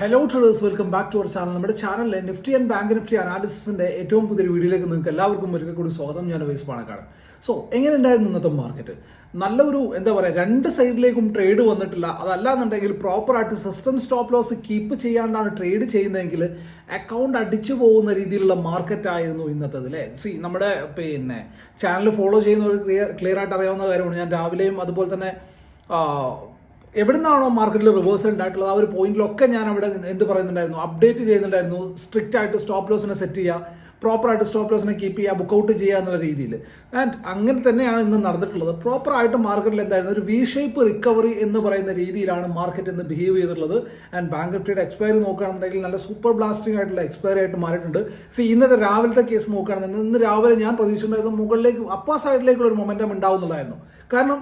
Hello traders welcome back to our channel നമ്മുടെ ചാനലിലെ Nifty and bank Nifty അനാലിസിന്റെ ഏറ്റവും പുതിയൊരു വീഡിയോയിലേക്ക് നിങ്ങൾക്ക് എല്ലാവർക്കും ഒരിക്കൽ കൂടി സ്വാഗതം. ഞാൻ വൈസ് പാണക്കാട്. സോ എങ്ങനെ ഉണ്ടായിരുന്നു ഇന്നത്തെ മാർക്കറ്റ് നല്ലൊരു എന്താ പറയുക രണ്ട് സൈഡിലേക്കും ട്രേഡ് വന്നിട്ടില്ല. അതല്ലാന്നുണ്ടെങ്കിൽ പ്രോപ്പറായിട്ട് സിസ്റ്റം സ്റ്റോപ്പ് ലോസ് കീപ്പ് ചെയ്യാണ്ടാണ് ട്രേഡ് ചെയ്യുന്നതെങ്കിൽ അക്കൗണ്ട് അടിച്ചു പോകുന്ന രീതിയിലുള്ള മാർക്കറ്റ് ആയിരുന്നു ഇന്നത്തേത് അല്ലേ? സി നമ്മുടെ പിന്നെ ചാനൽ ഫോളോ ചെയ്യുന്നവർ ക്ലിയർ ആയിട്ട് അറിയാവുന്ന കാര്യമാണ്. ഞാൻ രാവിലെയും അതുപോലെ തന്നെ എവിടുന്നാണോ മാർക്കറ്റിൽ റിവേഴ്സൽ ഉണ്ടായിട്ടുള്ളത് ആ ഒരു പോയിന്റിലൊക്കെ ഞാൻ അവിടെ എന്ത് പറയുന്നുണ്ടായിരുന്നു അപ്ഡേറ്റ് ചെയ്യുന്നുണ്ടായിരുന്നു സ്ട്രിക്റ്റ് ആയിട്ട് സ്റ്റോപ്പ് ലോസിനെ സെറ്റ് ചെയ്യുക പ്രോപ്പറായിട്ട് സ്റ്റോപ്പ് ലോസിനെ കീപ്പ് ചെയ്യുക ബുക്കൗട്ട് ചെയ്യുക എന്നുള്ള രീതിയിൽ. ആൻഡ് അങ്ങനെ തന്നെയാണ് ഇന്ന് നടന്നിട്ടുള്ളത്. പ്രോപ്പറായിട്ട് മാർക്കറ്റിൽ എന്തായിരുന്നു ഒരു വി ഷേപ്പ് റിക്കവറി എന്ന് പറയുന്ന രീതിയിലാണ് മാർക്കറ്റ് ഇന്ന് ബിഹേവ് ചെയ്തിട്ടുള്ളത്. ആൻഡ് ബാങ്ക് നിഫ്റ്റിയുടെ എക്സ്പയറി നോക്കുകയാണെന്നുണ്ടെങ്കിൽ നല്ല സൂപ്പർ ബ്ലാസ്റ്റിംഗ് ആയിട്ടുള്ള എക്സ്പയറി ആയിട്ട് മാറിയിട്ടുണ്ട്. സി ഇന്നത്തെ രാവിലത്തെ കേസ് നോക്കുകയാണെന്നുണ്ടെങ്കിൽ ഇന്ന് രാവിലെ ഞാൻ പ്രതീക്ഷിച്ചിട്ടുണ്ടായിരുന്നു മുകളിലേക്ക് അപ്പർ സൈഡിലേക്കുള്ള ഒരു മൊമെന്റം ഉണ്ടാവുന്നതായിരുന്നു കാരണം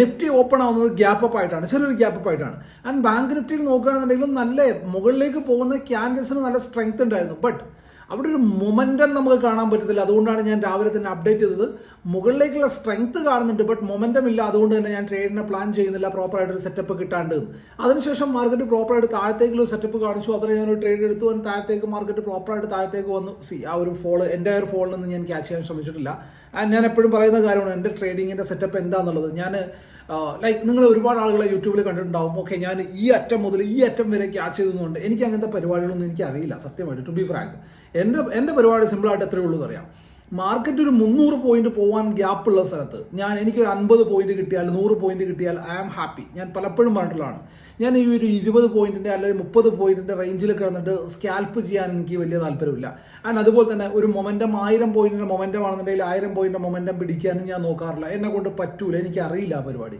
നിഫ്റ്റി ഓപ്പൺ ആവുന്നത് ഗ്യാപ്പ് അപ്പ് ആയിട്ടാണ് ചെറിയൊരു ഗ്യാപ്പ് അപ്പ് ആയിട്ടാണ്. ആൻഡ് ബാങ്ക് നിഫ്റ്റിയിൽ നോക്കുകയാണെന്നുണ്ടെങ്കിലും നല്ല മുകളിലേക്ക് പോകുന്ന ക്യാൻഡിൽസിന് നല്ല സ്ട്രെങ്ത് ഉണ്ടായിരുന്നു. ബട്ട് അവിടെ ഒരു മൊമെന്റം നമുക്ക് കാണാൻ പറ്റത്തില്ല. അതുകൊണ്ടാണ് ഞാൻ രാവിലെ തന്നെ അപ്ഡേറ്റ് ചെയ്തത്. മുകളിലേക്കുള്ള സ്ട്രെങ്ത് കാണുന്നുണ്ട് ബട്ട് മൊമെന്റം ഇല്ല. അതുകൊണ്ട് തന്നെ ഞാൻ ട്രേഡിനെ പ്ലാൻ ചെയ്യുന്നില്ല. പ്രോപ്പറായിട്ട് ഒരു സെറ്റപ്പ് കിട്ടാണ്ട്. അതിനുശേഷം മാർക്കറ്റ് പ്രോപ്പറായിട്ട് താഴത്തേക്കുള്ള സെറ്റപ്പ് കാണിച്ചു. ഞാൻ ഒരു ട്രേഡ് എടുത്തു. അതിന് താഴത്തേക്ക് മാർക്കറ്റ് പ്രോപ്പറായിട്ട് താഴത്തേക്ക് വന്നു. സി ആ ഒരു ഫോൾ എന്റെ ഒരു ഫോളിൽ നിന്ന് ഞാൻ ക്യാച്ച് ചെയ്യാൻ ശ്രമിച്ചിട്ടില്ല. ഞാൻ എപ്പോഴും പറയുന്ന കാര്യമാണ് എന്റെ ട്രേഡിങ്ങിന്റെ സെറ്റപ്പ് എന്താണെന്നുള്ളത് ഞാൻ ലൈക്ക് നിങ്ങൾ ഒരുപാട് ആളുകളെ യൂട്യൂബിൽ കണ്ടിട്ടുണ്ടാവും. ഓക്കെ ഞാൻ ഈ അറ്റം മുതൽ ഈ അറ്റം വരെ ക്യാച്ച് ചെയ്തതുകൊണ്ട് എനിക്ക് അങ്ങനത്തെ പരിപാടികളൊന്നും എനിക്ക് അറിയില്ല സത്യമായിട്ട് ടു ബി ഫ്രാങ്ക് എന്റെ എന്റെ പരിപാടി സിമ്പിളായിട്ട് എത്രയേ ഉള്ളൂ എന്നറിയാം. മാർക്കറ്റ് ഒരു മുന്നൂറ് പോയിന്റ് പോകാൻ ഗ്യാപ്പ് ഉള്ള സ്ഥലത്ത് ഞാൻ എനിക്ക് ഒരു അൻപത് പോയിന്റ് കിട്ടിയാൽ നൂറ് പോയിന്റ് കിട്ടിയാൽ ഐ ആം ഹാപ്പി ഞാൻ പലപ്പോഴും പറഞ്ഞിട്ടുള്ളതാണ്. ഞാൻ ഈ ഒരു ഇരുപത് പോയിന്റിന്റെ അല്ലെങ്കിൽ മുപ്പത് പോയിന്റിന്റെ റേഞ്ചിൽ കിടന്നിട്ട് സ്കാൽപ്പ് ചെയ്യാൻ എനിക്ക് വലിയ താല്പര്യമില്ല. ആൻഡ് അതുപോലെ തന്നെ ഒരു മൊമെന്റം ആയിരം പോയിന്റിന്റെ മൊമെന്റം ആണെന്നുണ്ടെങ്കിൽ ആയിരം പോയിന്റ് മൊമെന്റം പിടിക്കാനും ഞാൻ നോക്കാറില്ല. എന്നെ കൊണ്ട് പറ്റൂല. എനിക്ക് അറിയില്ല ആ പരിപാടി.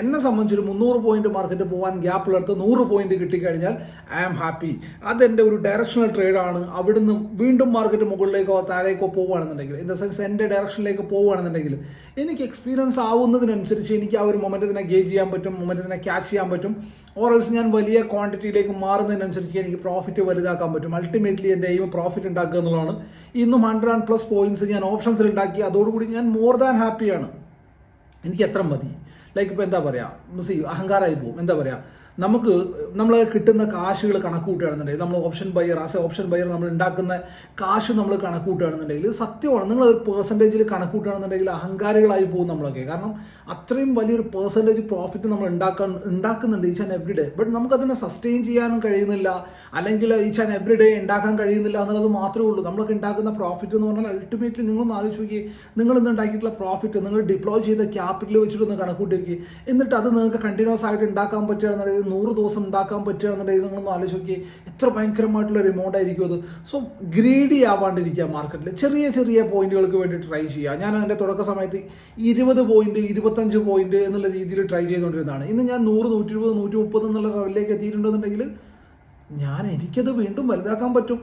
എന്നെ സംബന്ധിച്ചൊരു മുന്നൂറ് പോയിന്റ് മാർക്കറ്റ് പോകാൻ ഗ്യാപ്പ് ഗ്യാപ്പിലെടുത്ത് നൂറ് പോയിന്റ് കിട്ടിക്കഴിഞ്ഞാൽ ഐ ആം ഹാപ്പി അതെന്റെ ഒരു ഡയറക്ഷണൽ ട്രേഡ് ആണ്. അവിടുന്ന് വീണ്ടും മാർക്കറ്റ് മുകളിലേക്കോ താഴേക്കോ പോവുകയാണെന്നുണ്ടെങ്കിൽ ഇൻ ദ സെൻസ് എന്റെ ഡയറക്ഷനിലേക്ക് പോവുകയാണെന്നുണ്ടെങ്കിൽ എനിക്ക് എക്സ്പീരിയൻസ് ആവുന്നതിനനുസരിച്ച് എനിക്ക് ആ ഒരു മൊമെന്റത്തിനെ ഗേജ് ചെയ്യാൻ പറ്റും മൊമെന്റത്തിനെ ക്യാച്ച് ചെയ്യാൻ പറ്റും. ഓറൽസ് ഞാൻ വലിയ ക്വാണ്ടിറ്റിയിലേക്ക് മാറുന്നതിനനുസരിച്ച് എനിക്ക് പ്രോഫിറ്റ് വലുതാക്കാൻ പറ്റും. അൾട്ടിമേറ്റ്ലി എന്റെ എയിം പ്രോഫിറ്റ് ഉണ്ടാക്കുക എന്നുള്ളതാണ്. ഇന്നും ഹൺഡ്രഡ് ആൻഡ് പ്ലസ് പോയിന്റ്സ് ഞാൻ ഓപ്ഷൻസിൽ ഉണ്ടാക്കി. അതോടുകൂടി ഞാൻ മോർ ദാൻ ഹാപ്പിയാണ് എനിക്ക് എത്ര മതി. ലൈക്ക് ഇപ്പോൾ എന്താ പറയുക സി അഹങ്കാരമായി പോകും. എന്താ പറയുക നമുക്ക് നമ്മൾ കിട്ടുന്ന കാശുകൾ കണക്ക് കൂട്ടുകയാണെന്നുണ്ടെങ്കിൽ നമ്മൾ option buyer as a option buyer നമ്മൾ ഉണ്ടാക്കുന്ന കാശ് നമ്മൾ കണക്ക് കൂട്ടുകയാണെന്നുണ്ടെങ്കിൽ സത്യമാണ് നിങ്ങൾ പേഴ്സന്റേജിൽ കണക്ക് കൂട്ടുകയാണെന്നുണ്ടെങ്കിൽ അഹങ്കാരികളായി പോകും നമ്മളൊക്കെ. കാരണം അത്രയും വലിയൊരു പേഴ്സന്റേജ് പ്രോഫിറ്റ് നമ്മൾ ഉണ്ടാക്കാൻ ഉണ്ടാക്കുന്നുണ്ട് each and every day but നമുക്കതിനെ സസ്റ്റെയിൻ ചെയ്യാനും കഴിയുന്നില്ല അല്ലെങ്കിൽ ഈച്ച് ആൻഡ് എവറി ഡേ ഉണ്ടാക്കാൻ കഴിയുന്നില്ല എന്നുള്ളത് മാത്രമേ ഉള്ളൂ. നമ്മളൊക്കെ ഉണ്ടാക്കുന്ന പ്രോഫിറ്റ് എന്ന് പറഞ്ഞാൽ അൾട്ടിമേറ്റ്ലി നിങ്ങളൊന്ന് ആലോചിച്ച് നോക്കി നിങ്ങൾ ഇന്ന് ഉണ്ടാക്കിയിട്ടുള്ള പ്രോഫിറ്റ് നിങ്ങൾ ഡിപ്ലോയ് ചെയ്ത ക്യാപിറ്റൽ വെച്ചിട്ടൊന്ന് കണക്കൂട്ടി എന്നിട്ട് അത് നിങ്ങൾക്ക് കണ്ടിന്യൂസ് ആയിട്ട് ഉണ്ടാക്കാൻ പറ്റുകയാണെന്നുണ്ടെങ്കിൽ നൂറ് ദിവസം ഉണ്ടാക്കാൻ പറ്റുകയാണെന്നുണ്ടെങ്കിൽ നിങ്ങളൊന്ന് ആലോചിച്ച് എത്ര ഭയങ്കരമായിട്ടുള്ള ഒരു എമൗണ്ട് ആയിരിക്കും അത്. സോ ഗ്രീഡി ആവാണ്ടിരിക്കുക മാർക്കറ്റിൽ ചെറിയ ചെറിയ പോയിന്റുകൾക്ക് വേണ്ടി ട്രൈ ചെയ്യുക. ഞാൻ അതിന്റെ തുടക്ക സമയത്ത് ഇരുപത് പോയിന്റ് ഇരുപത്തഞ്ച് പോയിന്റ് എന്നുള്ള രീതിയിൽ ട്രൈ ചെയ്തുകൊണ്ടിരുന്നതാണ്. ഇന്ന് ഞാൻ നൂറ് നൂറ്റി ഇരുപത് നൂറ്റി മുപ്പത് എന്നുള്ള ലെവലിലേക്ക് എത്തിയിട്ടുണ്ടെന്നുണ്ടെങ്കിൽ ഞാൻ എനിക്കത് വീണ്ടും വലുതാക്കാൻ പറ്റും.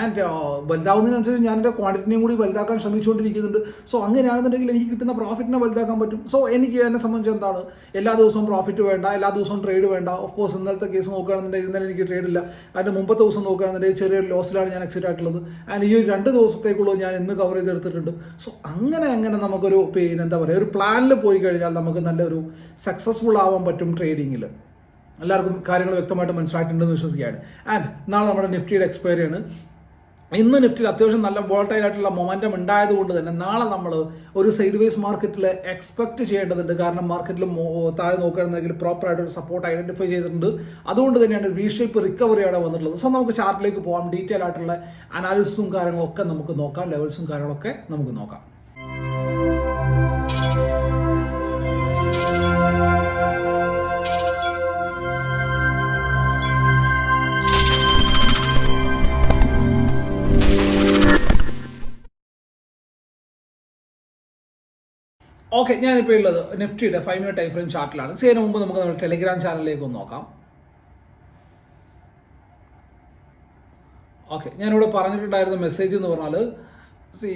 ആൻഡ് വലുതാവുന്നതിനനുസരിച്ച് ഞാൻ എന്റെ ക്വാണ്ടിറ്റിനെയും കൂടി വലുതാക്കാൻ ശ്രമിച്ചുകൊണ്ടിരിക്കുന്നുണ്ട്. സോ അങ്ങനെയാണെന്നുണ്ടെങ്കിൽ എനിക്ക് കിട്ടുന്ന പ്രോഫിറ്റിനെ വലുതാക്കാൻ പറ്റും. സോ എനിക്ക് എന്നെ സംബന്ധിച്ച് എന്താണ്? എല്ലാ ദിവസവും പ്രോഫിറ്റ് വേണ്ട എല്ലാ ദിവസവും ട്രേഡ് വേണ്ട. ഓഫ് കോഴ്സ് ഇന്നലത്തെ കേസ് നോക്കുകയാണെന്നുണ്ടെങ്കിൽ ഇന്നലെ എനിക്ക് ട്രേഡ് ഇല്ല. അതിന്റെ മുമ്പത്തെ ദിവസം നോക്കുകയാണെന്നുണ്ടെങ്കിൽ ചെറിയൊരു ലോസിലാണ് ഞാൻ എക്സിറ്റ് ആയിട്ടുള്ളത്. ആൻഡ് ഈ ഒരു രണ്ട് ദിവസത്തേക്കുള്ളൂ ഞാൻ ഇന്ന് കവർ ചെയ്തെടുത്തിട്ടുണ്ട്. സോ അങ്ങനെ അങ്ങനെ നമുക്കൊരു പിന്നെ എന്താ പറയുക ഒരു പ്ലാനിൽ പോയി കഴിഞ്ഞാൽ നമുക്ക് നല്ലൊരു സക്സസ്ഫുൾ ആവാൻ പറ്റും ട്രേഡിങ്ങിൽ എല്ലാവർക്കും കാര്യങ്ങൾ വ്യക്തമായിട്ട് മനസ്സിലായിട്ടുണ്ടെന്ന് വിശ്വസിക്കുകയാണ്. ആൻഡ് നാളെ നമ്മുടെ നിഫ്റ്റിയുടെ എക്സ്പയറി ആണ്. ഇന്ന് നിഫ്റ്റിയിൽ അത്യാവശ്യം നല്ല വോൾട്ടൈൽ ആയിട്ടുള്ള മൊമെന്റം ഉണ്ടായതുകൊണ്ട് തന്നെ നാളെ നമ്മൾ ഒരു സൈഡ് വേസ് മാർക്കറ്റിൽ എക്സ്പെക്ട് ചെയ്യേണ്ടതുണ്ട്. കാരണം മാർക്കറ്റിൽ താഴെ നോക്കുകയാണെന്നുണ്ടെങ്കിൽ പ്രോപ്പറായിട്ട് ഒരു സപ്പോർട്ട് ഐഡന്റിഫൈ ചെയ്തിട്ടുണ്ട്. അതുകൊണ്ട് തന്നെയാണ് വി ഷേപ്പ് റിക്കവറി അവിടെ വന്നിട്ടുള്ളത്. സോ നമുക്ക് ചാർട്ടിലേക്ക് പോകാം ഡീറ്റെയിൽ ആയിട്ടുള്ള അനാലിസിസും കാര്യങ്ങളൊക്കെ നമുക്ക് നോക്കാം. ലെവൽസും കാര്യങ്ങളൊക്കെ നമുക്ക് നോക്കാം. ഓക്കെ ഞാനിപ്പോൾ ഉള്ളത് നിഫ്റ്റിയുടെ ഫൈവ് മിനിറ്റ് ടൈം ഫ്രെയിം ചാർട്ടിലാണ് സേന മുമ്പ് നമുക്ക് നമ്മുടെ ടെലിഗ്രാം ചാനലിലേക്ക് ഒന്ന് നോക്കാം. ഓക്കെ ഞാനിവിടെ പറഞ്ഞിട്ടുണ്ടായിരുന്ന മെസ്സേജ് എന്ന് പറഞ്ഞാൽ see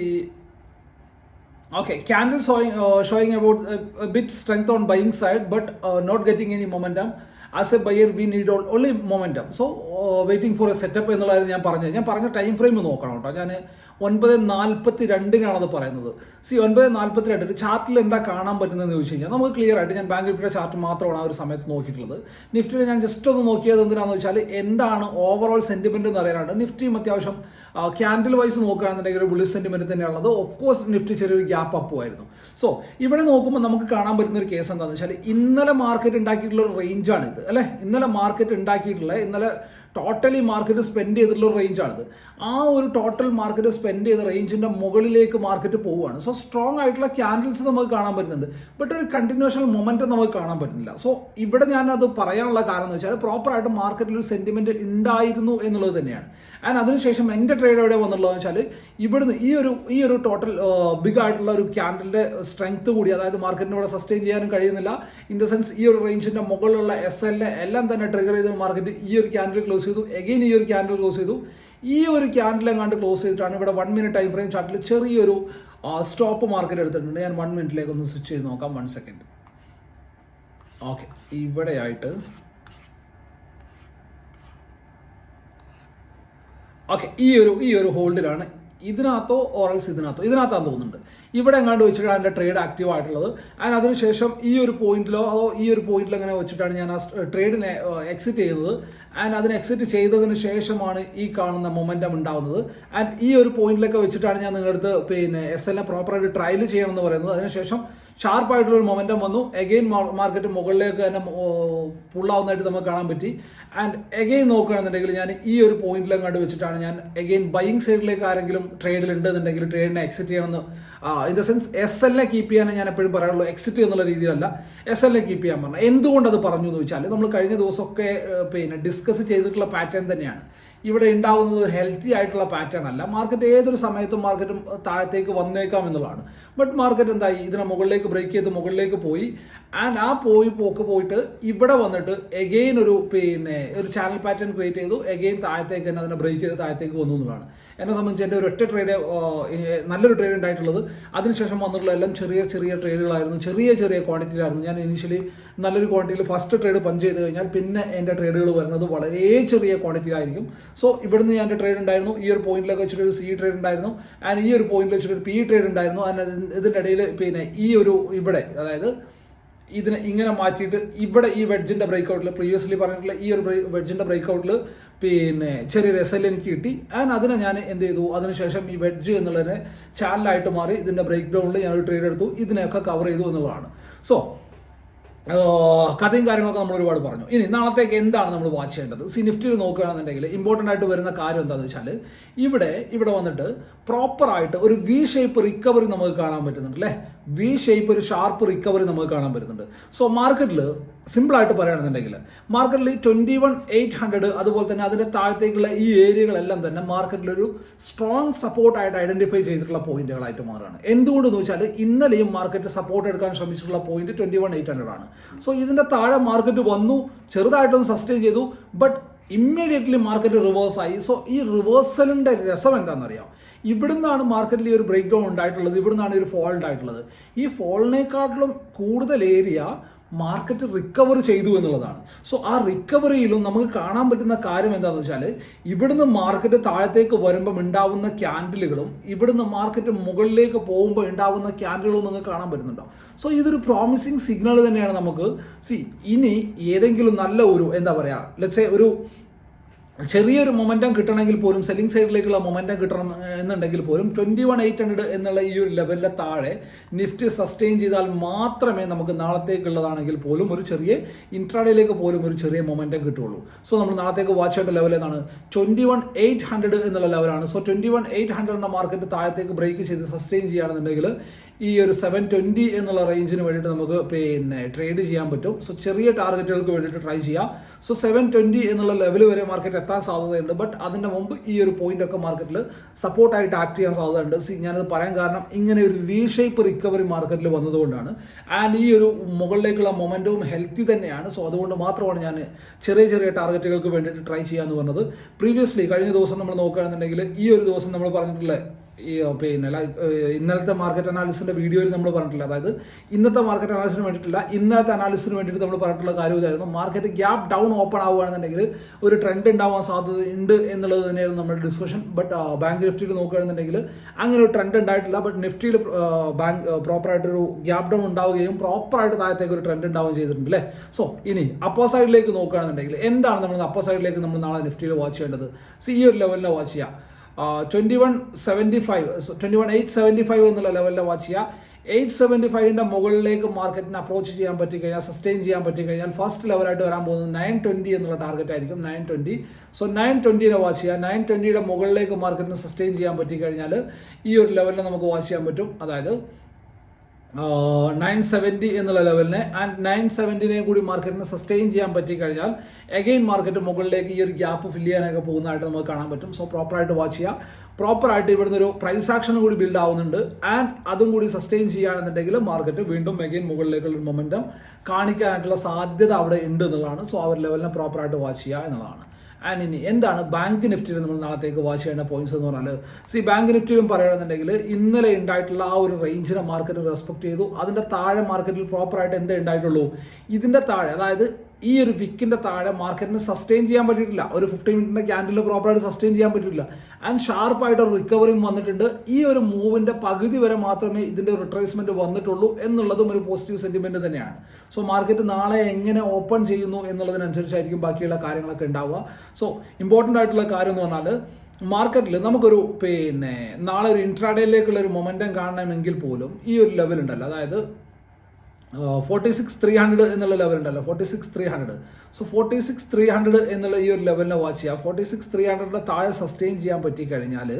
okay candle showing showing about bit strength on buying side but not getting any momentum as a buyer we need all only momentum so waiting for a setup എന്നുള്ളതായിരുന്നു ഞാൻ പറഞ്ഞത്. ഞാൻ പറഞ്ഞ time frame നോക്കണം കേട്ടോ. ഞാൻ ഒൻപത് നാൽപ്പത്തി രണ്ടിനാണത് പറയുന്നത്. സി ഒൻപത് നാൽപ്പത്തി രണ്ട് ചാർട്ടിൽ എന്താ കാണാൻ പറ്റുന്നതെന്ന് ചോദിച്ചു കഴിഞ്ഞാൽ നമുക്ക് ക്ലിയർ ആയിട്ട് ഞാൻ ബാങ്ക് നിഫ്റ്റിയുടെ ചാർട്ട് മാത്രമാണ് ആ ഒരു സമയത്ത് നോക്കിയിട്ടുള്ളത്. നിഫ്റ്റിയിൽ ഞാൻ ജസ്റ്റ് ഒന്ന് നോക്കിയത് എന്തിനാണെന്ന് വെച്ചാൽ എന്താണ് ഓവറോൾ സെന്റിമെന്റ് എന്ന് അറിയാനാണ് നിഫ്റ്റിയും അത്യാവശ്യം ക്യാൻഡിൽ വൈസ് നോക്കുകയാണെന്നുണ്ടെങ്കിൽ ഒരു ബുള്ളി സെന്റിമെന്റ് തന്നെയാണുള്ളത്. ഓഫ് കോഴ്സ് നിഫ്റ്റി ചെറിയൊരു ഗ്യാപ്പ് അപ്പ് ആയിരുന്നു. സോ ഇവിടെ നോക്കുമ്പോൾ നമുക്ക് കാണാൻ പറ്റുന്ന ഒരു കേസ് എന്താണെന്ന് വെച്ചാൽ ഇന്നലെ മാർക്കറ്റ് ഉണ്ടാക്കിയിട്ടുള്ള ഒരു റേഞ്ചാണ് ഇത് അല്ലെ? ഇന്നലെ മാർക്കറ്റ് ഉണ്ടാക്കിയിട്ടുള്ള ഇന്നലെ ടോട്ടലി മാർക്കറ്റ് സ്പെൻഡ് ചെയ്തിട്ടുള്ള ഒരു റേഞ്ചാണിത് ആ ഒരു ടോട്ടൽ മാർക്കറ്റ് സ്പെൻഡ് ചെയ്ത റേഞ്ചിന്റെ മുകളിലേക്ക് മാർക്കറ്റ് പോവുകയാണ്. സോ സ്ട്രോങ് ആയിട്ടുള്ള ക്യാൻഡിൽസ് നമുക്ക് കാണാൻ പറ്റുന്നുണ്ട്. ബട്ട് ഒരു കണ്ടിന്യൂഷൻ മൊമെന്റ് നമുക്ക് കാണാൻ പറ്റുന്നില്ല. സോ ഇവിടെ ഞാൻ അത് പറയാനുള്ള കാരണം എന്ന് വെച്ചാൽ പ്രോപ്പർ ആയിട്ട് മാർക്കറ്റിൽ ഒരു സെന്റിമെന്റ് ഉണ്ടായിരുന്നു എന്നുള്ളത് തന്നെയാണ്. ആൻഡ് അതിനുശേഷം എന്റെ ട്രേഡ് എവിടെ വന്നുള്ളതെന്ന് വെച്ചാൽ ഇവിടുന്ന് ഈ ഒരു ഈ ഒരു ടോട്ടൽ ബിഗ് ആയിട്ടുള്ള ഒരു ക്യാൻഡലിന്റെ സ്ട്രെങ്ത് കൂടി അതായത് മാർക്കറ്റിന് ഇവിടെ സസ്റ്റെയിൻ ചെയ്യാനും കഴിയുന്നില്ല. ഇൻ ദ സെൻസ് ഈ ഒരു റേഞ്ചിന്റെ മുകളിലുള്ള എസ് എൽ എല്ലാം തന്നെ ട്രിഗർ ചെയ്ത് മാർക്കറ്റ് ഈ ഒരു ക്യാൻഡിൽ ക്ലോസ് ചെയ്തു. എഗെയിൻ ഈ ഒരു ക്യാൻഡിൽ ക്ലോസ് ചെയ്തു. ഈ ഒരു ക്യാൻഡിൽ എങ്ങാണ്ട് ക്ലോസ് ചെയ്തിട്ടാണ് ഇവിടെ വൺ മിനിറ്റ് ടൈം ഫ്രെയിം ചാർട്ടിൽ ചെറിയൊരു സ്റ്റോപ്പ് മാർക്കറ്റ് എടുത്തിട്ടുണ്ട്. ഞാൻ വൺ മിനിറ്റിലേക്ക് ഒന്ന് സ്വിച്ച് ചെയ്ത് നോക്കാം. വൺ സെക്കൻഡ് ഓക്കെ ഇവിടെയായിട്ട്. ഓക്കെ ഈ ഒരു ഈ ഒരു ഹോൾഡിലാണ് ഇതിനകത്തോ ഓറൽസ് ഇതിനകത്തോ ഇതിനകത്താന്ന് തോന്നുന്നുണ്ട്. ഇവിടെ എങ്ങാണ്ട് വെച്ചിട്ടാണ് എന്റെ ട്രേഡ് ആക്റ്റീവ് ആയിട്ടുള്ളത്. ആൻഡ് അതിനുശേഷം ഈ ഒരു പോയിന്റിലോ അതോ ഈ ഒരു പോയിന്റിലോ എങ്ങനെ വെച്ചിട്ടാണ് ഞാൻ ആ ട്രേഡിനെ എക്സിറ്റ് ചെയ്യുന്നത്? ആൻഡ് അതിന് എക്സിറ്റ് ചെയ്തതിന് ശേഷമാണ് ഈ കാണുന്ന മൊമെന്റം ഉണ്ടാവുന്നത്. ആൻഡ് ഈ ഒരു പോയിന്റിലൊക്കെ വെച്ചിട്ടാണ് ഞാൻ നിങ്ങളുടെ അടുത്ത് പിന്നെ എസ് എൽ എ പ്രോപ്പറായിട്ട് ട്രയൽ ചെയ്യണം എന്ന് പറയുന്നത്. അതിനുശേഷം ഷാർപ്പായിട്ടുള്ള ഒരു മൊമെന്റം വന്നു. എഗെയിൻ മാർക്കറ്റ് മുകളിലേക്ക് തന്നെ പുള്ളാവുന്നതായിട്ട് നമുക്ക് കാണാൻ പറ്റി. ആൻഡ് എഗെയിൻ നോക്കുകയാണെന്നുണ്ടെങ്കിൽ ഞാൻ ഈ ഒരു പോയിന്റിലും കണ്ട് വെച്ചിട്ടാണ് ഞാൻ എഗെയിൻ ബൈയിങ് സൈഡിലേക്ക് ആരെങ്കിലും ട്രേഡിൽ ഉണ്ടെന്നുണ്ടെങ്കിൽ ട്രേഡിനെ എക്സിറ്റ് ചെയ്യണമെന്ന് ഇൻ ദ സെൻസ് എസ് എല്ലിനെ കീപ്പ് ചെയ്യാനേ ഞാൻ എപ്പോഴും പറയാറുള്ളൂ. എക്സിറ്റ് എന്നുള്ള രീതിയിലല്ല. എസ് എല്ലിനെ കീപ്പ് ചെയ്യാൻ പറഞ്ഞു എന്തുകൊണ്ട് അത് പറഞ്ഞു എന്ന് വെച്ചാൽ നമ്മൾ കഴിഞ്ഞ ദിവസമൊക്കെ പിന്നെ പിന്നെ ഡിസ്കസ് ചെയ്തിട്ടുള്ള പാറ്റേൺ തന്നെയാണ്. ഇവിടെ ഉണ്ടാവുന്നത് ഹെൽത്തി ആയിട്ടുള്ള പാറ്റേൺ അല്ല. മാർക്കറ്റ് ഏതൊരു സമയത്തും മാർക്കറ്റും താഴത്തേക്ക് വന്നേക്കാം എന്നുള്ളതാണ്. ബട്ട് മാർക്കറ്റ് എന്തായി? ഇതിനെ മുകളിലേക്ക് ബ്രേക്ക് ചെയ്ത് മുകളിലേക്ക് പോയി. ആൻഡ് ആ പോയി പോക്ക് പോയിട്ട് ഇവിടെ വന്നിട്ട് എഗെയിൻ ഒരു പിന്നെ ഒരു ചാനൽ പാറ്റേൺ ക്രിയേറ്റ് ചെയ്തു. എഗെയിൻ താഴത്തേക്ക് തന്നെ അതിനെ ബ്രേക്ക് ചെയ്ത് താഴത്തേക്ക് വന്നു എന്നുള്ളതാണ്. എന്നെ സംബന്ധിച്ച് എന്റെ ഒരു ഒറ്റ ട്രേഡ് നല്ലൊരു ട്രേഡ് ഉണ്ടായിട്ടുള്ളത്. അതിനുശേഷം വന്നിട്ടുള്ള എല്ലാം ചെറിയ ചെറിയ ട്രേഡുകളായിരുന്നു ചെറിയ ചെറിയ ക്വാണ്ടിറ്റിയിലായിരുന്നു ഞാൻ ഇനിഷ്യലി നല്ലൊരു ക്വാണ്ടിറ്റിയിൽ ഫസ്റ്റ് ട്രേഡ് പഞ്ച് ചെയ്ത് കഴിഞ്ഞാൽ പിന്നെ എന്റെ ട്രേഡുകൾ വരുന്നത് വളരെ ചെറിയ ക്വാണ്ടിറ്റിയിലായിരിക്കും സോ ഇവിടുന്ന് ഞാൻ എന്റെ ട്രേഡ് ഉണ്ടായിരുന്നു. ഈ ഒരു പോയിന്റിലൊക്കെ വെച്ചിട്ട് ഒരു സി ട്രേഡ് ഉണ്ടായിരുന്നു. ആൻഡ് ഈ ഒരു പോയിന്റിൽ വെച്ചിട്ട് ഒരു പി ട്രേഡ് ഉണ്ടായിരുന്നു. ആൻഡ് ഇതിന്റെ ഇടയിൽ പിന്നെ ഈ ഒരു ഇവിടെ അതായത് ഇതിനെ ഇങ്ങനെ മാറ്റിയിട്ട് ഇവിടെ ഈ വെഡ്ജിന്റെ ബ്രേക്ക്ഔട്ടിൽ പ്രീവിയസ്ലി പറഞ്ഞിട്ടുള്ള ഈ ഒരു വെഡ്ജിന്റെ ബ്രേക്ക്ഔട്ടിൽ പിന്നെ ചെറിയ എസ് എൽ എനിക്ക് കിട്ടി. ആൻഡ് അതിനെ ഞാൻ എന്ത് ചെയ്തു? അതിനുശേഷം ഈ വെഡ്ജ് എന്നുള്ളതിനെ ചാനലായിട്ട് മാറി ഇതിന്റെ ബ്രേക്ക് ഡൗണിൽ ഞാൻ ഒരു ട്രേഡ് എടുത്തു. ഇതിനെയൊക്കെ കവർ ചെയ്തു എന്നുള്ളതാണ്. സോ കഥയും കാര്യങ്ങളൊക്കെ നമ്മൾ ഒരുപാട് പറഞ്ഞു. ഇനി നാളത്തേക്ക് എന്താണ് നമ്മൾ വാച്ച് ചെയ്യേണ്ടത്? സി നിഫ്റ്റിയിൽ നോക്കുകയാണെന്നുണ്ടെങ്കിൽ ഇമ്പോർട്ടന്റ് ആയിട്ട് വരുന്ന കാര്യം എന്താണെന്ന് വെച്ചാൽ ഇവിടെ ഇവിടെ വന്നിട്ട് പ്രോപ്പർ ആയിട്ട് ഒരു വി ഷേപ്പ് റിക്കവറി നമുക്ക് കാണാൻ പറ്റുന്നുണ്ട് അല്ലേ? വി ഷേപ്പ് ഒരു ഷാർപ്പ് റിക്കവറി നമുക്ക് കാണാൻ പറ്റുന്നുണ്ട്. സോ മാർക്കറ്റിൽ സിമ്പിൾ ആയിട്ട് പറയുകയാണെന്നുണ്ടെങ്കിൽ മാർക്കറ്റിൽ ഈ ട്വന്റി വൺ എയ്റ്റ് ഹൺഡ്രഡ് അതുപോലെ തന്നെ അതിന്റെ താഴത്തേക്കുള്ള ഈ ഏരിയകളെല്ലാം തന്നെ മാർക്കറ്റിൽ ഒരു സ്ട്രോങ് സപ്പോർട്ടായിട്ട് ഐഡന്റിഫൈ ചെയ്തിട്ടുള്ള പോയിന്റുകളായിട്ട് മാറുകയാണ്. എന്തുകൊണ്ടെന്ന് വെച്ചാൽ ഇന്നലെയും മാർക്കറ്റ് സപ്പോർട്ട് എടുക്കാൻ ശ്രമിച്ചിട്ടുള്ള point twenty one eight hundred ആണ്. സോ ഇതിന്റെ താഴെ മാർക്കറ്റ് വന്നു ചെറുതായിട്ടൊന്ന് സസ്റ്റെയിൻ ചെയ്തു ബട്ട് ഇമ്മീഡിയറ്റ്ലി മാർക്കറ്റ് റിവേഴ്സ് ആയി. സോ ഈ റിവേഴ്സലിന്റെ രസം എന്താണെന്നറിയാം? ഇവിടുന്നാണ് മാർക്കറ്റിൽ ഈ ഒരു ബ്രേക്ക് ഡൗൺ ഉണ്ടായിട്ടുള്ളത് ഇവിടുന്നാണ് ഒരു ഫോൾ ഉണ്ടായിട്ടുള്ളത് ഈ ഫോളിനേക്കാട്ടിലും കൂടുതൽ ഏരിയ മാർക്കറ്റ് റിക്കവർ ചെയ്തു എന്നുള്ളതാണ്. സോ ആ റിക്കവറിയിലും നമുക്ക് കാണാൻ പറ്റുന്ന കാര്യം എന്താണെന്ന് വെച്ചാൽ ഇവിടുന്ന് മാർക്കറ്റ് താഴത്തേക്ക് വരുമ്പോൾ ഉണ്ടാവുന്ന ക്യാൻഡിലുകളും ഇവിടുന്ന് മാർക്കറ്റ് മുകളിലേക്ക് പോകുമ്പോൾ ഉണ്ടാവുന്ന ക്യാൻഡിലുകളും നിങ്ങൾക്ക് കാണാൻ പറ്റുന്നുണ്ടോ? സോ ഇതൊരു പ്രോമിസിങ് സിഗ്നൽ തന്നെയാണ് നമുക്ക്. സി ഇനി ഏതെങ്കിലും നല്ല ഒരു എന്താ പറയുക ലെറ്റ്സേ ഒരു ചെറിയൊരു മൊമെന്റം കിട്ടണമെങ്കിൽ പോലും സെല്ലിംഗ് സൈഡിലേക്കുള്ള മൊമെന്റം കിട്ടണം എന്നുണ്ടെങ്കിൽ പോലും ട്വന്റി വൺ എയ്റ്റ് ഹൺഡ്രഡ് എന്നുള്ള ഈ ഒരു ലെവലിലെ താഴെ നിഫ്റ്റി സസ്റ്റെയിൻ ചെയ്താൽ മാത്രമേ നമുക്ക് നാളത്തേക്കുള്ളതാണെങ്കിൽ പോലും ഒരു ചെറിയ ഇൻട്രാഡേയിലേക്ക് പോലും ഒരു ചെറിയ മൊമെന്റം കിട്ടുള്ളൂ സോ നമ്മൾ നാളത്തേക്ക് വാച്ച് ചെയ്യേണ്ട ലെവൽ ഏതാണ്? ട്വന്റി വൺ എയ്റ്റ് ഹൺഡ്രഡ് എന്നുള്ള ലെവലാണ് so twenty one eight hundred എന്ന മാർക്കറ്റ് താഴത്തേക്ക് ബ്രേക്ക് ചെയ്ത് സസ്റ്റെയിൻ ചെയ്യുകയാണെന്നുണ്ടെങ്കിൽ ഈ ഒരു സെവൻ ട്വന്റി എന്നുള്ള റേഞ്ചിന് വേണ്ടിയിട്ട് നമുക്ക് പിന്നെ ട്രേഡ് ചെയ്യാൻ പറ്റും. സോ ചെറിയ ടാർഗറ്റുകൾക്ക് വേണ്ടിയിട്ട് ട്രൈ ചെയ്യാം. സോ സെവൻ ട്വന്റി എന്നുള്ള ലെവൽ വരെ മാർക്കറ്റ് എത്താൻ സാധ്യതയുണ്ട്. ബട്ട് അതിന്റെ മുമ്പ് ഈ ഒരു പോയിന്റ് ഒക്കെ മാർക്കറ്റിൽ സപ്പോർട്ടായിട്ട് ആക്ട് ചെയ്യാൻ സാധ്യതയുണ്ട്. സി ഞാനത് പറയാൻ കാരണം ഇങ്ങനെ ഒരു വി ഷേപ്പ് റിക്കവറി മാർക്കറ്റിൽ വന്നതുകൊണ്ടാണ്. ആൻഡ് ഈ ഒരു മുകളിലേക്കുള്ള മൊമെന്റവും ഹെൽത്തി തന്നെയാണ്. സോ അതുകൊണ്ട് മാത്രമാണ് ഞാൻ ചെറിയ ചെറിയ ടാർഗറ്റുകൾക്ക് വേണ്ടിയിട്ട് ട്രൈ ചെയ്യാന്ന് പറഞ്ഞത്. പ്രീവിയസ്ലി കഴിഞ്ഞ ദിവസം നമ്മൾ നോക്കുകയാണെന്നുണ്ടെങ്കിൽ ഈ ഒരു ദിവസം നമ്മൾ പറഞ്ഞിട്ടുള്ള പിന്നെ ഇന്നലത്തെ മാർക്കറ്റ് അനാലിസിന്റെ വീഡിയോയിൽ നമ്മൾ പറഞ്ഞിട്ടില്ല. അതായത് ഇന്നത്തെ മാർക്കറ്റ് അനാലിസിന് വേണ്ടിയിട്ടില്ല. ഇന്നത്തെ അനാലിസിന് വേണ്ടിയിട്ട് നമ്മൾ പറഞ്ഞിട്ടുള്ള കാര്യം ഇതായിരുന്നു. മാർക്കറ്റ് ഗ്യാപ്പ് ഡൗൺ ഓപ്പൺ ആവുകയാണെന്നുണ്ടെങ്കിൽ ഒരു ട്രെൻഡ് ഉണ്ടാവാൻ സാധ്യത ഉണ്ട് എന്നുള്ളത് തന്നെയായിരുന്നു നമ്മുടെ ഡിസ്കഷൻ ബട്ട് ബാങ്ക് നിഫ്റ്റിയിൽ നോക്കുകയാണെന്നുണ്ടെങ്കിൽ അങ്ങനെ ഒരു ട്രെൻഡ് ഉണ്ടായിട്ടില്ല. ബട്ട് നിഫ്റ്റിയിൽ ബാങ്ക് പ്രോപ്പറായിട്ടൊരു ഗ്യാപ്പ് ഡൗൺ ഉണ്ടാവുകയും പ്രോപ്പറായിട്ട് താഴത്തേക്ക് ഒരു ട്രെൻഡ് ഉണ്ടാവുകയും ചെയ്തിട്ടുണ്ട് അല്ലേ സോ ഇനി അപ്പോ സൈഡിലേക്ക് നോക്കുകയാണെന്നുണ്ടെങ്കിൽ എന്താണ് നമ്മൾ അപ്പോ സൈഡിലേക്ക് നമ്മൾ നാളെ നിഫ്റ്റിയിൽ വാച്ച് ചെയ്യേണ്ടത്? സി ഈ ഒരു ലെവലിൽ വാച്ച് ചെയ്യുക twenty one seventy five twenty one eight seventy five എന്നുള്ള ലെവലിൽ വാച്ച് ചെയ്യുക. എയ്റ്റ് സെവന്റി ഫൈവിന്റെ മുകളിലേക്ക് മാർക്കറ്റിനെ അപ്രോച്ച് ചെയ്യാൻ പറ്റി കഴിഞ്ഞാൽ സസ്റ്റെയിൻ ചെയ്യാൻ പറ്റി കഴിഞ്ഞാൽ ഫസ്റ്റ് ലെവലായിട്ട് വരാൻ പോകുന്നത് നയൻ ട്വന്റി എന്നുള്ള ടാർഗറ്റ് ആയിരിക്കും നയൻ ട്വന്റി സോ നയൻ ട്വന്റിനെ വാച്ച് ചെയ്യുക. നയൻ ട്വന്റിയുടെ മുകളിലേക്ക് മാർക്കറ്റിന് സസ്റ്റെയിൻ ചെയ്യാൻ പറ്റി കഴിഞ്ഞാൽ ഈ ഒരു ലെവലിൽ നമുക്ക് വാച്ച് ചെയ്യാൻ പറ്റും. അതായത് നയൻ സെവന്റി എന്നുള്ള ലെവലിനെ ആൻഡ് നയൻ സെവന്റിനെ കൂടി മാർക്കറ്റിനെ സസ്റ്റെയിൻ ചെയ്യാൻ പറ്റി കഴിഞ്ഞാൽ അഗെയിൻ മാർക്കറ്റ് മുകളിലേക്ക് ഈ ഒരു ഗ്യാപ്പ് ഫില്ല് ചെയ്യാനൊക്കെ പോകുന്നതായിട്ട് നമുക്ക് കാണാൻ പറ്റും. സോ പ്രോപ്പറായിട്ട് വാച്ച് ചെയ്യുക പ്രോപ്പറായിട്ട് ഇവിടുന്ന് ഒരു പ്രൈസ് ആക്ഷൻ കൂടി ബിൽഡ് ആവുന്നുണ്ട്. ആൻഡ് അതും കൂടി സസ്റ്റെയിൻ ചെയ്യുകയാണെന്നുണ്ടെങ്കിൽ മാർക്കറ്റ് വീണ്ടും അഗെയിൻ മുകളിലേക്കുള്ള ഒരു മൊമെന്റം കാണിക്കാനായിട്ടുള്ള സാധ്യത അവിടെ ഉണ്ട് എന്നുള്ളതാണ്. സോ ആ ഒരു ലെവലിനെ പ്രോപ്പറായിട്ട് വാച്ച് ചെയ്യുക എന്നുള്ളതാണ്. ആൻഡ് ഇനി എന്താണ് ബാങ്ക് നിഫ്റ്റിയിൽ നമ്മൾ നാളത്തേക്ക് വാച്ച് ചെയ്യേണ്ട പോയിന്റ്സ് എന്ന് പറഞ്ഞാൽ സി ബാങ്ക് നിഫ്റ്റിയിലും പറയുകയാണെന്നുണ്ടെങ്കിൽ ഇന്നലെ ഉണ്ടായിട്ടുള്ള ആ ഒരു റേഞ്ചിനെ മാർക്കറ്റ് റെസ്പെക്ട് ചെയ്തു. അതിന്റെ താഴെ മാർക്കറ്റിൽ പ്രോപ്പറായിട്ട് എന്തേ ഉണ്ടായിട്ടുള്ളൂ? ഇതിന്റെ താഴെ അതായത് ഈ ഒരു വിക്കിന്റെ താഴെ മാർക്കറ്റിന് സസ്റ്റെയിൻ ചെയ്യാൻ പറ്റിയിട്ടില്ല. ഒരു ഫിഫ്റ്റീൻ മിനിറ്റിന്റെ ക്യാൻഡിൽ പ്രോപ്പറായിട്ട് സസ്റ്റെയിൻ ചെയ്യാൻ പറ്റിയില്ല ആൻഡ് ഷാർപ്പായിട്ട് ഒരു റിക്കവറിയും വന്നിട്ടുണ്ട്. ഈ ഒരു മൂവിന്റെ പകുതി വരെ മാത്രമേ ഇതിന്റെ റിട്രേസ്മെന്റ് വന്നിട്ടുള്ളൂ എന്നുള്ളതും ഒരു പോസിറ്റീവ് സെന്റിമെന്റ് തന്നെയാണ്. സോ മാർക്കറ്റ് നാളെ എങ്ങനെ ഓപ്പൺ ചെയ്യുന്നു എന്നുള്ളതിനനുസരിച്ചായിരിക്കും ബാക്കിയുള്ള കാര്യങ്ങളൊക്കെ ഉണ്ടാവുക. സോ ഇമ്പോർട്ടന്റ് ആയിട്ടുള്ള കാര്യം എന്ന് പറഞ്ഞാൽ മാർക്കറ്റിൽ നമുക്കൊരു പിന്നെ നാളെ ഒരു ഇൻട്രാഡേയിലേക്കുള്ള ഒരു മൊമെന്റം കാണണമെങ്കിൽ പോലും ഈ ഒരു ലെവൽ ഉണ്ടല്ലോ. അതായത് ഫോർട്ടി സിക്സ് ത്രീ ഹൺഡ്രഡ് എന്നുള്ള ലെവൽ ഉണ്ടല്ലോ. Forty six three hundred so forty six three hundred എന്നുള്ള ഈ ഒരു ലെവലിനെ വാച്ച് ചെയ്യുക. ഫോർട്ടി സിക്സ് ത്രീ ഹൺഡ്രഡിന്റെ താഴെ സസ്റ്റെയിൻ ചെയ്യാൻ പറ്റി കഴിഞ്ഞാൽ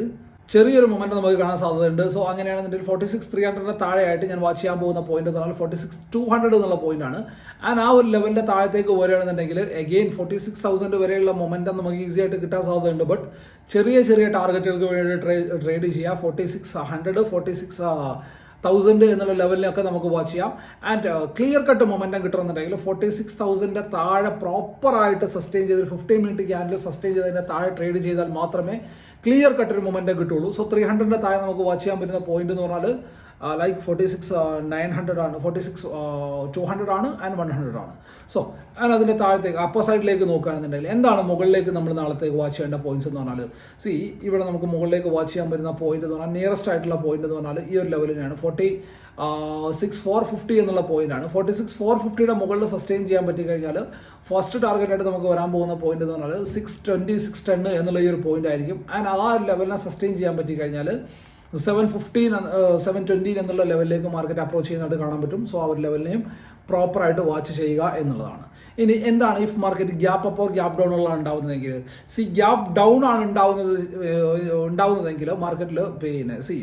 ചെറിയൊരു മൊമെന്റ് നമുക്ക് കാണാൻ സാധ്യതയുണ്ട്. സോ അങ്ങനെയാണെന്നുണ്ടെങ്കിൽ ഫോർട്ടി സിക്സ് ത്രീ ഹൺഡ്രഡിന്റെ താഴെയായിട്ട് ഞാൻ വാച്ച് ചെയ്യാൻ പോകുന്ന പോയിന്റ് എന്ന് പറഞ്ഞാൽ ഫോർട്ടി സിക്സ് ടു ഹൺഡ്രഡ് എന്നുള്ള പോയിന്റ് ആണ്. ആൻഡ് ആ ഒരു ലെവലിന്റെ താഴത്തേക്ക് വരികയാണെന്നുണ്ടെങ്കിൽ അഗെയിൻ ഫോർട്ടി സിക്സ് തൗസൻഡ് വരെയുള്ള മൊമെന്റം നമുക്ക് ഈസി ആയിട്ട് കിട്ടാൻ സാധ്യതയുണ്ട്. ബട്ട് ചെറിയ ചെറിയ ടാർഗറ്റുകൾക്ക് വേണ്ടി ട്രേഡ് ചെയ്യുക. Forty six hundred forty six thousand എന്നുള്ള ലെവലിലൊക്കെ നമുക്ക് വാച്ച് ചെയ്യാം. ആൻഡ് ക്ലിയർ കട്ട് മൊമെന്റം കിട്ടണമെന്നുണ്ടെങ്കിൽ ഫോർട്ടി സിക്സ് തൗസൻഡിന്റെ താഴെ പ്രോപ്പറായിട്ട് സസ്റ്റെയിൻ ചെയ്ത് ഫിഫ്റ്റീൻ മിനിറ്റ് ക്യാൻഡിൽ സസ്റ്റെയിൻ ചെയ്തതിന്റെ താഴെ ട്രേഡ് ചെയ്താൽ മാത്രമേ ക്ലിയർ കട്ട് ഒരു മൊമെന്റം കിട്ടുള്ളൂ. സോ ത്രീ ഹൺഡ്രഡിന്റെ താഴെ നമുക്ക് വാച്ച് ചെയ്യാൻ പറ്റുന്ന പോയിന്റ് എന്ന് പറഞ്ഞാൽ like forty six nine hundred ആണ്. ഫോർട്ടി സിക്സ് ടു ഹൺഡ്രഡ് ആണ് ആൻഡ് വൺ ഹൺഡ്രഡ് ആണ്. സോ ആൻഡ് അതിന്റെ താഴത്തേക്ക് അപ്പർ സൈഡിലേക്ക് നോക്കുകയാണെന്നുണ്ടെങ്കിൽ എന്താണ് മുകളിലേക്ക് നമ്മൾ നാളത്തേക്ക് വാച്ച് ചെയ്യേണ്ട പോയിന്റ്സ് എന്ന് പറഞ്ഞാൽ സി ഇവിടെ നമുക്ക് മുകളിലേക്ക് വാച്ച് ചെയ്യാൻ പറ്റുന്ന പോയിന്റ് എന്ന് പറഞ്ഞാൽ നിയറസ്റ്റ് ആയിട്ടുള്ള പോയിന്റ് എന്ന് പറഞ്ഞാൽ ഈ ഒരു ലെവലിനാണ് ഫോർട്ടി സിക്സ് ഫോർ ഫിഫ്റ്റി എന്നുള്ള പോയിന്റ് ആണ്. ഫോർട്ടി സിക്സ് ഫോർ ഫിഫ്റ്റിയുടെ മുകളിൽ സസ്റ്റെയിൻ ചെയ്യാൻ പറ്റി കഴിഞ്ഞാൽ ഫസ്റ്റ് ടാർഗറ്റായിട്ട് നമുക്ക് വരാൻ പോകുന്ന പോയിന്റ് എന്ന് പറഞ്ഞാൽ സിക്സ് ട്വന്റി സിക്സ് ടെൻ എന്നുള്ള ഈ ഒരു പോയിന്റ് ആയിരിക്കും. ആൻഡ് ആ ഒരു ലെവലിനെ സസ്റ്റെയിൻ ചെയ്യാൻ പറ്റി കഴിഞ്ഞാൽ സെവൻ ഫിഫ്റ്റീൻ സെവൻ ട്വന്റീൻ എന്നുള്ള ലെവലിലേക്ക് മാർക്കറ്റ് അപ്രോച്ച് ചെയ്യുന്നതായിട്ട് കാണാൻ പറ്റും. സോ ആ ഒരു ലെവലിനെയും പ്രോപ്പറായിട്ട് വാച്ച് ചെയ്യുക എന്നുള്ളതാണ്. ഇനി എന്താണ് ഇഫ് മാർക്കറ്റ് ഗ്യാപ്പ് അപ്പോൾ ഗ്യാപ്പ് ഡൗൺ ഉള്ള ഉണ്ടാവുന്നതെങ്കിൽ? സി ഗ്യാപ്പ് ഡൗൺ ആണ് ഉണ്ടാവുന്നത് ഉണ്ടാവുന്നതെങ്കിൽ മാർക്കറ്റിൽ പിന്നെ സി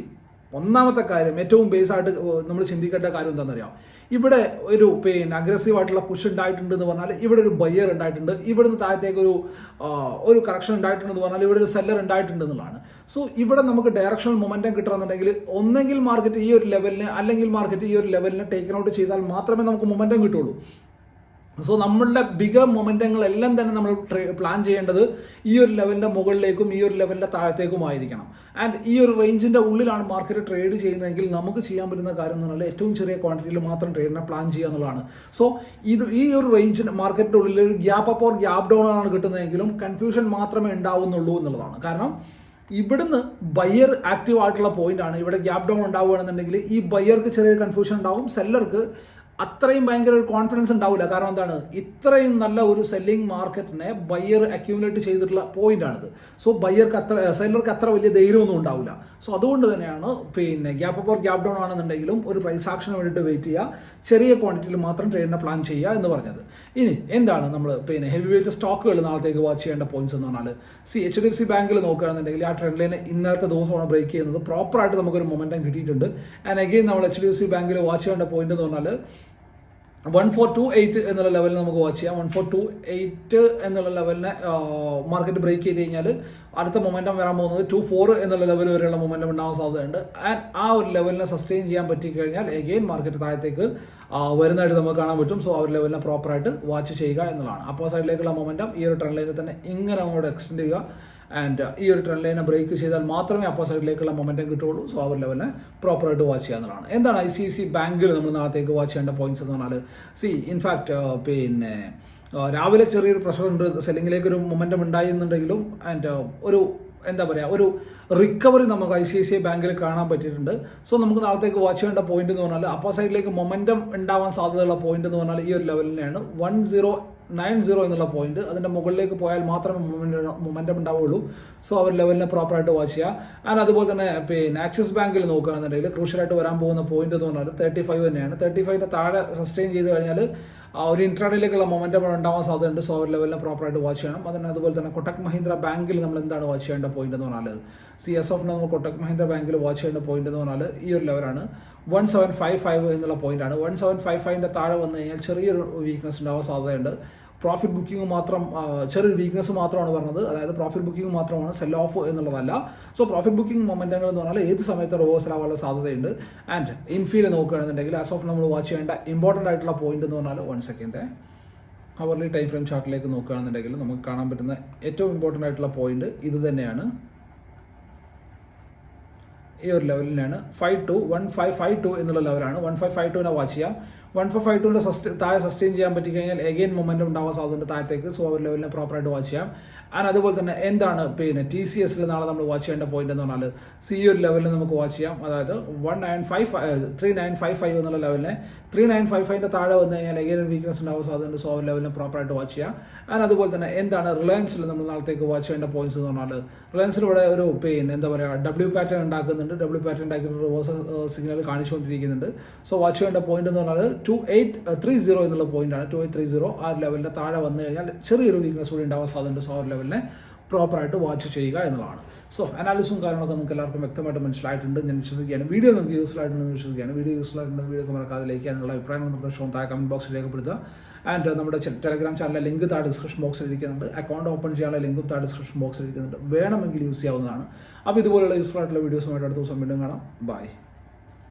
ഒന്നാമത്തെ കാര്യം ഏറ്റവും ബേസ് ആയിട്ട് നമ്മൾ ചിന്തിക്കേണ്ട കാര്യം എന്താണെന്നറിയാം ഇവിടെ ഒരു പിന്നെ അഗ്രസീവ് ആയിട്ടുള്ള പുഷ് ഉണ്ടായിട്ടുണ്ട് എന്ന് പറഞ്ഞാൽ ഇവിടെ ഒരു ബയർ ഉണ്ടായിട്ടുണ്ട്. ഇവിടുന്ന് താഴത്തേക്ക് ഒരു ഒരു കറക്ഷൻ ഉണ്ടായിട്ടുണ്ട് എന്ന് പറഞ്ഞാൽ ഇവിടെ ഒരു സെല്ലർ ഉണ്ടായിട്ടുണ്ട് എന്നുള്ളതാണ് സോ ഇവിടെ നമുക്ക് ഡയറക്ഷണൽ മൊമെന്റം കിട്ടണമെന്നുണ്ടെങ്കിൽ ഒന്നെങ്കിൽ മാർക്കറ്റ് ഈ ഒരു ലെവലിന് അല്ലെങ്കിൽ മാർക്കറ്റ് ഈ ഒരു ലെവലിന് ടേക്ക് ഔട്ട് ചെയ്താൽ മാത്രമേ നമുക്ക് മൊമെന്റം കിട്ടുള്ളൂ. സോ നമ്മളുടെ ബിഗർ മൊമെന്റങ്ങളെല്ലാം തന്നെ നമ്മൾ പ്ലാൻ ചെയ്യേണ്ടത് ഈ ഒരു ലെവലിന്റെ മുകളിലേക്കും ഈ ഒരു ലെവലിന്റെ താഴത്തേക്കും ആയിരിക്കണം. ആൻഡ് ഈ ഒരു റേഞ്ചിന്റെ ഉള്ളിലാണ് മാർക്കറ്റ് ട്രേഡ് ചെയ്യുന്നതെങ്കിൽ നമുക്ക് ചെയ്യാൻ പറ്റുന്ന കാര്യം എന്ന് പറഞ്ഞാൽ ഏറ്റവും ചെറിയ ക്വാണ്ടിറ്റിയിൽ മാത്രം ട്രേഡിനെ പ്ലാൻ ചെയ്യുക എന്നുള്ളതാണ്. സോ ഇത് ഈ ഒരു റേഞ്ചിന് മാർക്കറ്റിന്റെ ഉള്ളിൽ ഒരു gap up or gap down ആണ് കിട്ടുന്നതെങ്കിലും കൺഫ്യൂഷൻ മാത്രമേ ഉണ്ടാവുന്നുള്ളൂ എന്നുള്ളതാണ്. കാരണം ഇവിടുന്ന് ബയ്യർ ആക്റ്റീവ് ആയിട്ടുള്ള പോയിന്റ് ആണ്. ഇവിടെ ഗ്യാപ്പ് ഡൗൺ ഉണ്ടാവുകയാണെന്നുണ്ടെങ്കിൽ ഈ ബയ്യർക്ക് ചെറിയ കൺഫ്യൂഷൻ ഉണ്ടാവും. സെല്ലർക്ക് അത്രയും ഭയങ്കര ഒരു കോൺഫിഡൻസ് ഉണ്ടാവില്ല. കാരണം എന്താണ്? ഇത്രയും നല്ല ഒരു സെല്ലിംഗ് മാർക്കറ്റിനെ ബയ്യർ അക്യൂമുലേറ്റ് ചെയ്തിട്ടുള്ള പോയിന്റ് ആണിത്. സോ ബയ്യർക്ക് അത്ര സെല്ലർക്ക് അത്ര വലിയ ധൈര്യമൊന്നും ഉണ്ടാവില്ല. സോ അതുകൊണ്ട് തന്നെയാണ് പിന്നെ gap up or gap down ആണെന്നുണ്ടെങ്കിലും ഒരു പ്രൈസ് ആക്ഷന് വേണ്ടിയിട്ട് വെയിറ്റ് ചെയ്യുക. ചെറിയ ക്വാണ്ടിറ്റിയിൽ മാത്രം ട്രേഡിനെ പ്ലാൻ ചെയ്യുക എന്ന് പറഞ്ഞത്. ഇനി എന്താണ് നമ്മൾ പിന്നെ ഹെവി വെയിറ്റ് സ്റ്റോക്കുകൾ നാളത്തേക്ക് വാച്ച് ചെയ്യേണ്ട പോയിന്റ്സ് എന്ന് പറഞ്ഞാൽ see H D F C ബാങ്കിൽ നോക്കുകയാണെന്നുണ്ടെങ്കിൽ ആ ട്രെൻഡ് ലൈനെ ഇന്നത്തെ ദിവസമാണ് ബ്രേക്ക് ചെയ്യുന്നത്. പ്രോപ്പറായിട്ട് നമുക്കൊരു മൊമെന്റം കിട്ടിയിട്ടുണ്ട്. ആൻഡ് അഗെയിൻ നമ്മൾ എച്ച് ഡി എഫ് സി ബാങ്കിൽ വാച്ച് ചെയ്യേണ്ട പോയിന്റ് എന്ന് പറഞ്ഞാൽ വൺ ഫോർ ടു എയ്റ്റ് എന്നുള്ള ലെവലിൽ നമുക്ക് വാച്ച് ചെയ്യാം. വൺ ഫോർ ടു എയ്റ്റ് എന്നുള്ള ലെവലിനെ മാർക്കറ്റ് ബ്രേക്ക് ചെയ്ത് കഴിഞ്ഞാൽ അടുത്ത മൊമെന്റം വരാൻ പോകുന്നത് ടു ഫോർ എന്നുള്ള ലെവൽ വരെയുള്ള മൊമെന്റം ഉണ്ടാവാൻ സാധ്യതയുണ്ട്. ആൻഡ് ആ ഒരു ലെവലിനെ സസ്റ്റെയിൻ ചെയ്യാൻ പറ്റി കഴിഞ്ഞാൽ എഗെയിൻ മാർക്കറ്റ് താഴത്തേക്ക് വരുന്നതായിട്ട് നമുക്ക് കാണാൻ പറ്റും. സോ ആ ഒരു ലെവലിനെ പ്രോപ്പറായിട്ട് വാച്ച് ചെയ്യുക എന്നുള്ളതാണ്. അപ്പോൾ സൈഡിലേക്കുള്ള മൊമെന്റം ഈ ഒരു ട്രെൻഡ് ലൈനിൽ തന്നെ ഇങ്ങനെ അങ്ങോട്ട് എക്സ്റ്റെൻഡ് ചെയ്യുക. ആൻഡ് ഈ ഒരു ട്രെൻഡ് ലൈനെ ബ്രേക്ക് ചെയ്താൽ മാത്രമേ അപ്പർ സൈഡിലേക്കുള്ള മൊമെന്റം കിട്ടുള്ളൂ സോ അവർ ലെവലിനെ പ്രോപ്പറായിട്ട് വാച്ച് ചെയ്യാവുന്നതാണ് എന്താണ് ഐ സി സി ബാങ്കിൽ നമ്മൾ നാളത്തേക്ക് വാച്ച് ചെയ്യേണ്ട പോയിന്റ്സ് എന്ന് പറഞ്ഞാൽ സി ഇൻഫാക്ട് പിന്നെ ആ, രാവിലെ ചെറിയൊരു പ്രഷർ ഉണ്ട്. സെല്ലിങ്ങിലേക്ക് ഒരു മൊമെന്റം ഉണ്ടായിരുന്നുണ്ടെങ്കിലും ആൻഡ് ഒരു എന്താ പറയുക ഒരു റിക്കവറി നമുക്ക് I C I C I ബാങ്കിൽ കാണാൻ പറ്റിയിട്ടുണ്ട്. സോ നമുക്ക് നാളത്തേക്ക് വാച്ച് ചെയ്യേണ്ട പോയിന്റ് എന്ന് പറഞ്ഞാൽ അപ്പർ സൈഡിലേക്ക് മൊമെന്റം ഉണ്ടാവാൻ സാധ്യതയുള്ള പോയിന്റ് എന്ന് പറഞ്ഞാൽ ഈ ഒരു ലെവലിനെയാണ് വൺ സീറോ നയൻ സീറോ എന്നുള്ള പോയിന്റ് അതിന്റെ മുകളിലേക്ക് പോയാൽ മാത്രമേ മൊമെന്റം ഉണ്ടാവുള്ളൂ സോ അവർ ലെവലിനെ പ്രോപ്പറായിട്ട് വാച്ച് ചെയ്യുക. ആൻഡ് അതുപോലെ തന്നെ പിന്നെ ആക്സിസ് ബാങ്കിൽ നോക്കുകയാണെന്നുണ്ടെങ്കിൽ ക്രൂഷ്യലായിട്ട് വരാൻ പോകുന്ന പോയിന്റ് എന്ന് പറഞ്ഞാൽ തേർട്ടി ഫൈവ് തന്നെയാണ്. തേർട്ടി ഫൈവിന്റെ താഴെ സസ്റ്റെയിൻ ചെയ്ത് കഴിഞ്ഞാൽ ഒരു ഇൻട്രാഡേയിലേക്കുള്ള മൊമെന്റം ഉണ്ടാവാൻ സാധ്യതയുണ്ട്. സോ ഒരു ലെവലിനെ പ്രോപ്പറായിട്ട് വാച്ച് ചെയ്യണം. അതിന് അതുപോലെ തന്നെ കൊട്ടക് മഹീന്ദ്ര ബാങ്കിൽ നമ്മൾ എന്താണ് വാച്ച് ചെയ്യേണ്ട പോയിന്റ് എന്ന് പറഞ്ഞാൽ സി എസ് ഓഫ് നമ്മൾ കൊട്ടക് മഹീന്ദ്ര ബാങ്കിൽ വാച്ച് ചെയ്യേണ്ട പോയിന്റ് എന്ന് പറഞ്ഞാൽ ഈ ഒരു ലെവലാണ് വൺ സെവൻ ഫൈവ് ഫൈവ് എന്നുള്ള പോയിന്റാണ് വൺ സെവൻ ഫൈവ് ഫൈവിന്റെ താഴെ വന്നു കഴിഞ്ഞാൽ ചെറിയൊരു വീക്ക്നെസ് ഉണ്ടാവാൻ സാധ്യതയുണ്ട്. പ്രോഫിറ്റ് ബുക്കിംഗ് മാത്രം ചെറിയ ചെറിയൊരു വീക്ക്നെസ് മാത്രമാണ് പറഞ്ഞത്. അതായത് പ്രോഫിറ്റ് ബുക്കിംഗ് മാത്രമാണ് സെൽ ഓഫ് എന്നുള്ളതല്ല. സോ പ്രോഫിറ്റ് ബുക്കിംഗ് മൊമെന്റങ്ങൾ എന്ന് പറഞ്ഞാൽ ഏത് സമയത്ത് റിവേഴ്സൽ ആവാനുള്ള സാധ്യതയുണ്ട്. ആൻഡ് ഇൻഫീൽ നോക്കുകയാണെന്നുണ്ടെങ്കിൽ ആസ് ഓഫ് നമ്മൾ വാച്ച് ചെയ്യേണ്ട ഇമ്പോർട്ടന്റ് ആയിട്ടുള്ള പോയിന്റ് എന്ന് പറഞ്ഞാൽ one second hourly time frame ചാർട്ടിലേക്ക് നോക്കുകയാണെന്നുണ്ടെങ്കിൽ നമുക്ക് കാണാൻ പറ്റുന്ന ഏറ്റവും ഇമ്പോർട്ടന്റ് ആയിട്ടുള്ള പോയിന്റ് ഇത് തന്നെയാണ്. ഈ ഒരു ലെവലിനാണ് five two one five five two എന്നുള്ള ലെവലാണ് വൺ ഫൈവ് ഫൈവ് ടുവിനെ വാച്ച് ചെയ്യാം. വൺ ഫോർ ഫൈവ് ടുവിന്റെ സസ്റ്റ് താഴെ സസ്റ്റെയിൻ ചെയ്യാൻ പറ്റി കഴിഞ്ഞാൽ എഗെയിൻ മൊമെന്റം ഉണ്ടാവാൻ സാധ്യതയുണ്ട് താഴത്തേക്ക്. സോ അവർ ലെവലിനെ പ്രോപ്പറായിട്ട് വാച്ച് ചെയ്യാം. ആൻഡ് അതുപോലെ തന്നെ എന്താണ് പിന്നെ ടി സി എസിൽ നാളെ നമ്മൾ വാച്ച് ചെയ്യേണ്ട പോയിന്റ് എന്ന് പറഞ്ഞാൽ സി ഒരു ലെവലിൽ നമുക്ക് വാച്ച് ചെയ്യാം. അതായത് one nine five three nine five five എന്നുള്ള ലെവലിനെ ത്രീ നയൻ ഫൈവ് ഫൈവിന്റെ താഴെ വന്നു കഴിഞ്ഞാൽ എഗെയിൻ വീക്ക്നെസ് ഉണ്ടാവാൻ സാധ്യതയുണ്ട്. സോ അവർ ലെവലിനെ പ്രോപ്പറായിട്ട് വാച്ച് ചെയ്യാം. ആൻഡ് അതുപോലെ തന്നെ എന്താണ് റിലയൻസിൽ നമ്മൾ നാളത്തേക്ക് വാച്ച് ചെയ്യേണ്ട പോയിന്റ്സ് എന്ന് പറഞ്ഞാൽ റിലയൻസിൽ ഇവിടെ ഒരു പിന്നെ എന്താ പറയുക ഡബ്ല്യു പാറ്റേൺ ഉണ്ടാക്കുന്നുണ്ട്. ഡബ്ല്യു പാറ്റേൺ ഉണ്ടാക്കിയിട്ട് റിവേഴ്സ് സിഗ്നൽ കാണിച്ചുകൊണ്ടിരിക്കുന്നുണ്ട്. സോ വാച്ച് ചെയ്യേണ്ട പോയിന്റ് എന്ന് പറഞ്ഞാൽ ടു എയ്റ്റ് ത്രീ സീറോ എന്നുള്ള പോയിന്റ് ആണ്. ടു എയ്റ്റ് ത്രീ സീറോ ആ ലെവലിന്റെ താഴെ വന്നു കഴിഞ്ഞാൽ ചെറിയൊരു വീക്ക്നെസ് കൂടി ഉണ്ടാവാൻ സാധ്യതയുണ്ട്. സോ ആ ഒരു ലെവലിനെ പ്രോപ്പറായിട്ട് വാച്ച് ചെയ്യുക എന്നുള്ളതാണ്. സോ അനാലിസും കാര്യങ്ങളൊക്കെ നിങ്ങൾക്ക് എല്ലാവർക്കും വ്യക്തമായിട്ട് മനസ്സിലായിട്ടുണ്ട്. ഞാൻ വിശ്വസിക്കുകയാണ്. വീഡിയോ നിങ്ങൾക്ക് യൂസ്ഫുൾ ആയിട്ടുണ്ടെന്ന് വിശ്വസിക്കുകയാണ്. വീഡിയോ യൂസ്ഫുൾ ആയിട്ടുണ്ടെന്ന് വീഡിയോ മറക്കാതെ ലൈക്ക് ചെയ്യാനുള്ള അഭിപ്രായങ്ങൾ നിർദ്ദേശവും താഴെ കമന്റ് ബോക്സിൽ രേഖപ്പെടുത്തുക. ആൻഡ് നമ്മുടെ ടെലഗ്രാം ചാനലിലെ ലിങ്ക് താഴെ ഡിസ്ക്രിപ്ഷൻ ബോക്സിൽ ഇരിക്കുന്നുണ്ട്. അക്കൗണ്ട് ഓപ്പൺ ചെയ്യാനുള്ള ലിങ്കും താഴെ ഡിസ്ക്രിപ്ഷൻ ബോക്സിൽ ഇരിക്കുന്നുണ്ട്. വേണമെങ്കിൽ യൂസ് ചെയ്യാവുന്നതാണ്. അപ്പോൾ ഇതുപോലുള്ള യൂസ്ഫുൾ ആയിട്ടുള്ള വീഡിയോസുമായിട്ട് അടുത്ത ദിവസം വീണ്ടും കാണാം. ബൈ